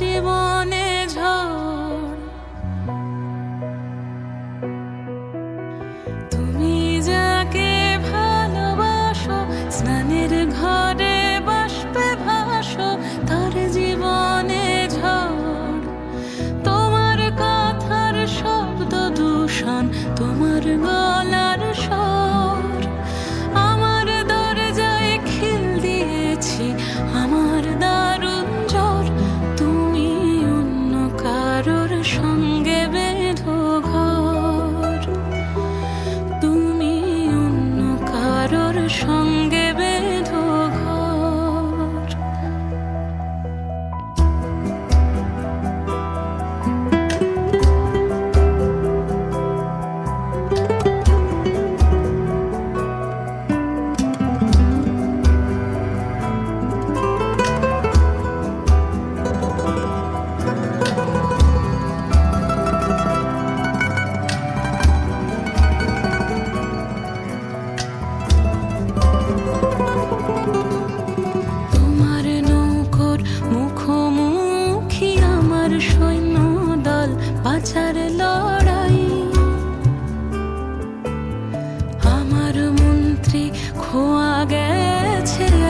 জীবনে তুমি যাকে ভালোবাসো, স্নানের ঘরে বাষ্পে ভাসো, তার জীবনে ঝড়। তোমার কথার শব্দ দূষণ, তোমার গলার 长。বাঁচার লড়াই। আমার মন্ত্রী খোয়া গেছে